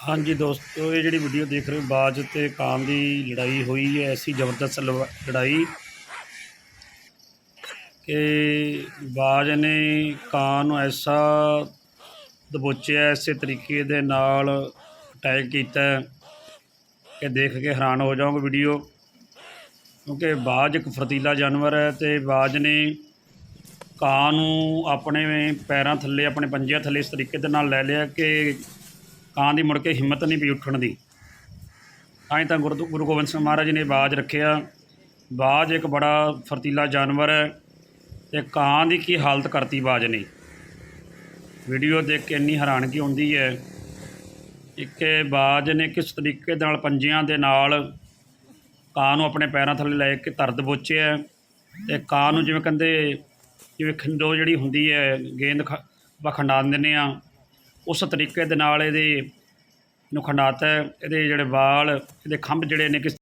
ਹਾਂਜੀ ਦੋਸਤੋ, ਇਹ ਜਿਹੜੀ ਵੀਡੀਓ ਦੇਖ ਰਹੇ ਹੋ, ਬਾਜ ਤੇ ਕਾਂ ਦੀ ਲੜਾਈ ਹੋਈ ਹੈ, ਐਸੀ ਜ਼ਬਰਦਸਤ ਲਵਾ- ਲੜਾਈ ਕਿ ਬਾਜ ਨੇ ਕਾਂ ਨੂੰ ਐਸਾ ਦਬੋਚਿਆ, ਐਸੇ ਤਰੀਕੇ ਦੇ ਨਾਲ ਅਟੈਕ ਕੀਤਾ ਕਿ ਦੇਖ ਕੇ ਹੈਰਾਨ ਹੋ ਜਾਓਗੇ ਵੀਡੀਓ ਕਿਉਂਕਿ ਬਾਜ ਇੱਕ ਫਰਤੀਲਾ ਜਾਨਵਰ ਹੈ ਤੇ ਬਾਜ ਨੇ ਕਾਂ ਨੂੰ ਆਪਣੇ ਪੈਰਾਂ ਥੱਲੇ, ਆਪਣੇ ਪੰਜਿਆਂ ਥੱਲੇ ਇਸ ਤਰੀਕੇ ਦੇ ਨਾਲ ਲੈ ਲਿਆ ਕਿ ਕਾਂ ਦੀ ਮੁੜ ਕੇ ਹਿੰਮਤ ਨਹੀਂ ਪਈ ਉੱਠਣ ਦੀ। ਤਾਂ ਤਾਂ ਗੁਰੂ ਗੁਰੂ ਗੋਬਿੰਦ ਸਿੰਘ ਮਹਾਰਾਜ ਨੇ ਬਾਜ ਰੱਖਿਆ। ਬਾਜ ਇੱਕ ਬੜਾ ਫਰਤੀਲਾ ਜਾਨਵਰ ਹੈ ਤੇ ਕਾਂ ਦੀ ਕੀ ਹਾਲਤ ਕਰਤੀ ਬਾਜ ਨੇ। ਵੀਡੀਓ ਦੇਖ ਕੇ ਇੰਨੀ ਹੈਰਾਨਗੀ ਹੁੰਦੀ ਹੈ ਇੱਕ ਬਾਜ ਨੇ ਕਿਸ ਤਰੀਕੇ ਨਾਲ ਪੰਜਿਆਂ ਦੇ ਨਾਲ ਕਾਂ ਨੂੰ ਆਪਣੇ ਪੈਰਾਂ ਥੱਲੇ ਲੈ ਕੇ ਤਰਦ ਬੋਚਿਆ ਤੇ ਕਾਂ ਨੂੰ ਜਿਵੇਂ ਕਹਿੰਦੇ, ਜਿਵੇਂ ਖਿੰਡੋ ਜਿਹੜੀ ਹੁੰਦੀ ਹੈ, ਗੇਂਦ ਖ ਖੰਡਾ ਦਿੰਦੇ ਆ। ਉਸ ਤਰੀਕੇ ਦੇ ਨਾਲ ਇਹਦੇ ਨੂੰ ਖੰਡਾਤਾ ਇਹਦੇ ਜਿਹੜੇ ਵਾਲ, ਇਹਦੇ ਖੰਭ ਜਿਹੜੇ ਨੇ ਕਿਸ